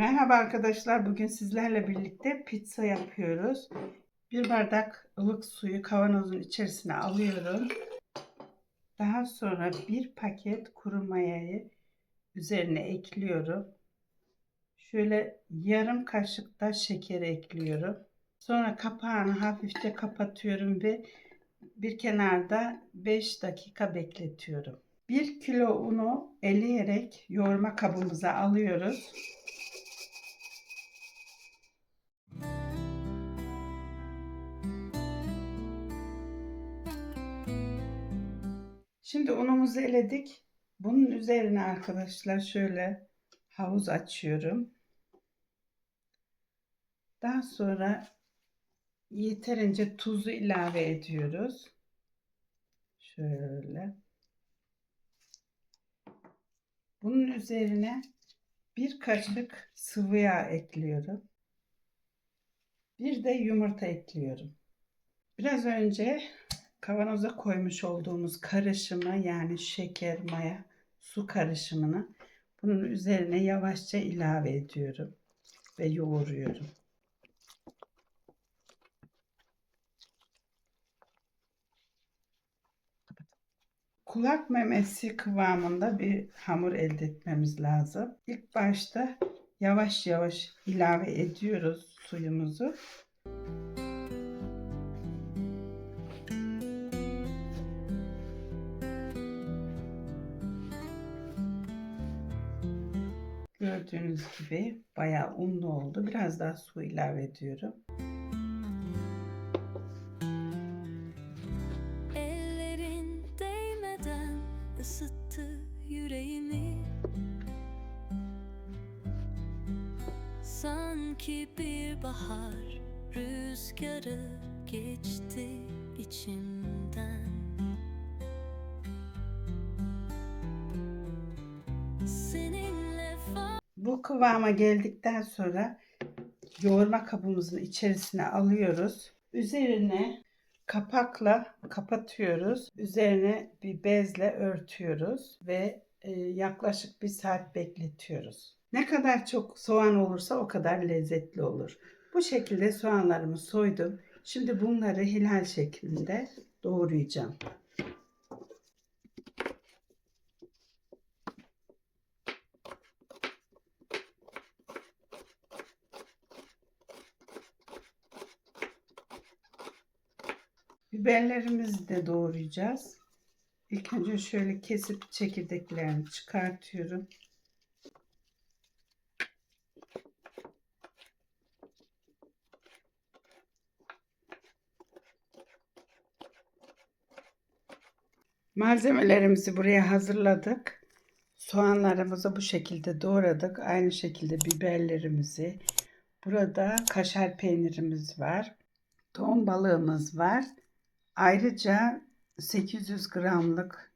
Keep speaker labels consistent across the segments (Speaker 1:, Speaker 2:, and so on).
Speaker 1: Merhaba arkadaşlar. Bugün sizlerle birlikte pizza yapıyoruz. Bir bardak ılık suyu kavanozun içerisine alıyorum. Daha sonra bir paket kuru mayayı üzerine ekliyorum. Şöyle yarım kaşık da şeker ekliyorum. Sonra kapağını hafifçe kapatıyorum ve bir kenarda 5 dakika bekletiyorum. 1 kilo unu eleyerek yoğurma kabımıza alıyoruz. Şimdi unumuzu eledik. Bunun üzerine arkadaşlar şöyle havuz açıyorum. Daha sonra yeterince tuzu ilave ediyoruz. Şöyle. Bunun üzerine bir kaşık sıvı yağ ekliyorum. Bir de yumurta ekliyorum. Biraz önce kavanoza koymuş olduğumuz karışımı yani şeker, maya, su karışımını bunun üzerine yavaşça ilave ediyorum ve yoğuruyorum. Kulak memesi kıvamında bir hamur elde etmemiz lazım. İlk başta yavaş yavaş ilave ediyoruz suyumuzu. Gördüğünüz gibi bayağı unlu oldu. Biraz daha su ilave ediyorum.
Speaker 2: Ellerin değmeden ısıttı yüreğimi Sanki bir bahar rüzgarı geçti içimden
Speaker 1: Bu kıvama geldikten sonra yoğurma kabımızın içerisine alıyoruz. Üzerine kapakla kapatıyoruz. Üzerine bir bezle örtüyoruz ve e, yaklaşık bir saat bekletiyoruz. Ne kadar çok soğan olursa o kadar lezzetli olur. Bu şekilde soğanlarımı soydum. Şimdi bunları hilal şeklinde doğrayacağım. Biberlerimizi de doğrayacağız. İlk önce şöyle kesip çekirdeklerini çıkartıyorum. Malzemelerimizi buraya hazırladık. Soğanlarımızı bu şekilde doğradık. Aynı şekilde biberlerimizi. Burada kaşar peynirimiz var. Ton balığımız var. Ayrıca 800 gramlık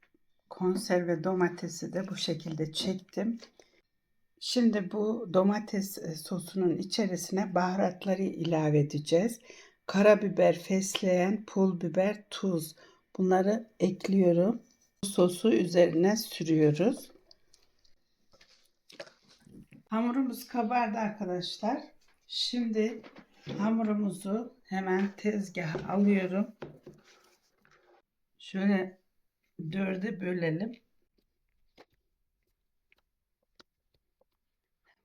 Speaker 1: konserve domatesi de bu şekilde çektim. Şimdi bu domates e, sosunun içerisine baharatları ilave edeceğiz. Karabiber, fesleğen, pul biber, tuz. Bunları ekliyorum. Sosu üzerine sürüyoruz. Hamurumuz kabardı arkadaşlar. Şimdi hamurumuzu hemen tezgaha alıyorum. Şöyle dörde bölelim.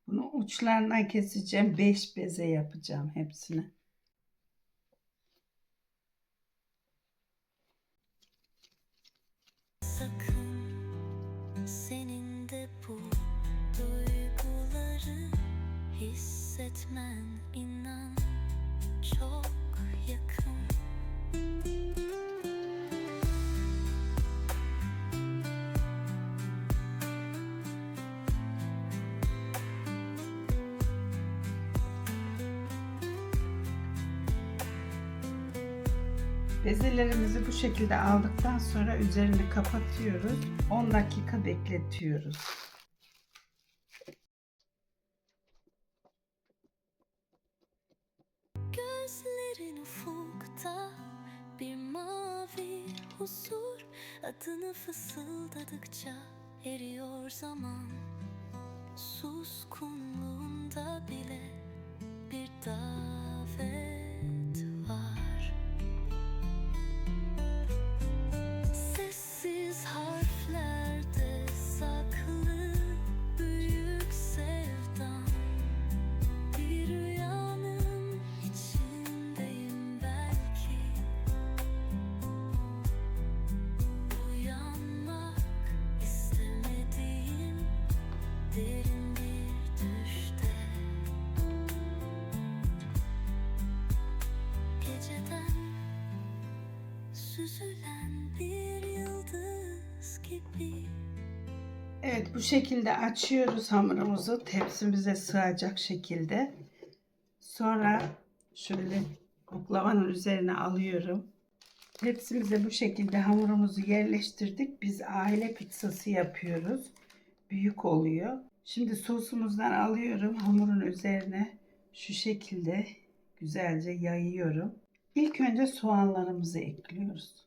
Speaker 1: Bunu uçlarından keseceğim. Beş beze yapacağım hepsini.
Speaker 2: sakın inan
Speaker 1: Bezelerimizi bu şekilde aldıktan sonra üzerini kapatıyoruz. 10 dakika bekletiyoruz.
Speaker 2: Gözlerin ufukta bir mavi huzur Adını fısıldadıkça eriyor zaman Suskunluğunda süzülen bir yıldız gibi
Speaker 1: Evet bu şekilde açıyoruz hamurumuzu tepsimize sığacak şekilde. Sonra şöyle oklavanın üzerine alıyorum. Tepsimize bu şekilde hamurumuzu yerleştirdik. Biz aile pizzası yapıyoruz. Büyük oluyor. Şimdi sosumuzdan alıyorum hamurun üzerine şu şekilde güzelce yayıyorum. İlk önce soğanlarımızı ekliyoruz.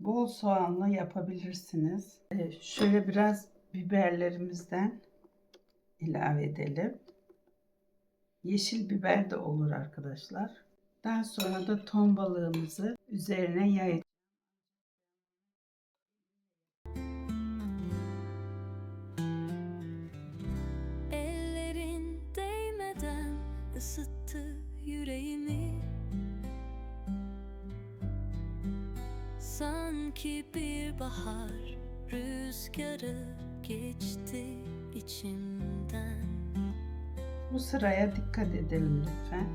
Speaker 1: Bol soğanlı yapabilirsiniz. Ee, şöyle biraz biberlerimizden ilave edelim. Yeşil biber de olur arkadaşlar. Daha sonra da ton balığımızı üzerine yayacağız.
Speaker 2: Ellerin değmeden ısıttı yüreğimi Sanki bir bahar rüzgarı geçti içimden
Speaker 1: Bu sıraya dikkat edelim lütfen.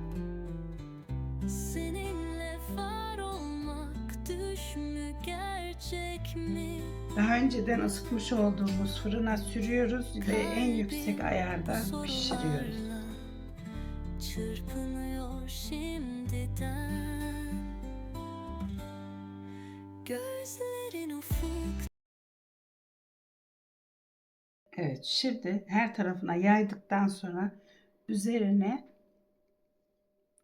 Speaker 2: Seninle var olmak düş mü gerçek mi?
Speaker 1: Daha önceden ısıtmış olduğumuz fırına sürüyoruz ve en yüksek ayarda pişiriyoruz.
Speaker 2: Çırpınıyor
Speaker 1: Evet, şimdi her tarafına yaydıktan sonra üzerine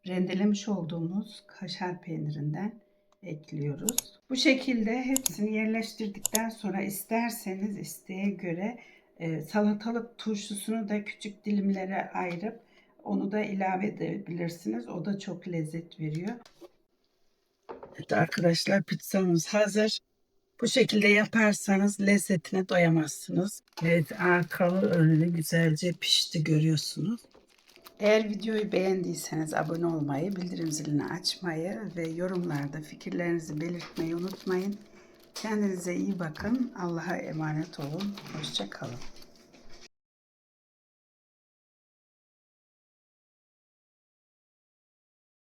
Speaker 1: rendelemiş olduğumuz kaşar peynirinden ekliyoruz. Bu şekilde hepsini yerleştirdikten sonra isterseniz isteğe göre e, salatalık turşusunu da küçük dilimlere ayırıp onu da ilave edebilirsiniz. O da çok lezzet veriyor. Evet arkadaşlar pizzamız hazır. Bu şekilde yaparsanız lezzetine doyamazsınız. Evet arkalı önlü güzelce pişti görüyorsunuz. Eğer videoyu beğendiyseniz abone olmayı, bildirim zilini açmayı ve yorumlarda fikirlerinizi belirtmeyi unutmayın. Kendinize iyi bakın. Allah'a emanet olun. Hoşçakalın.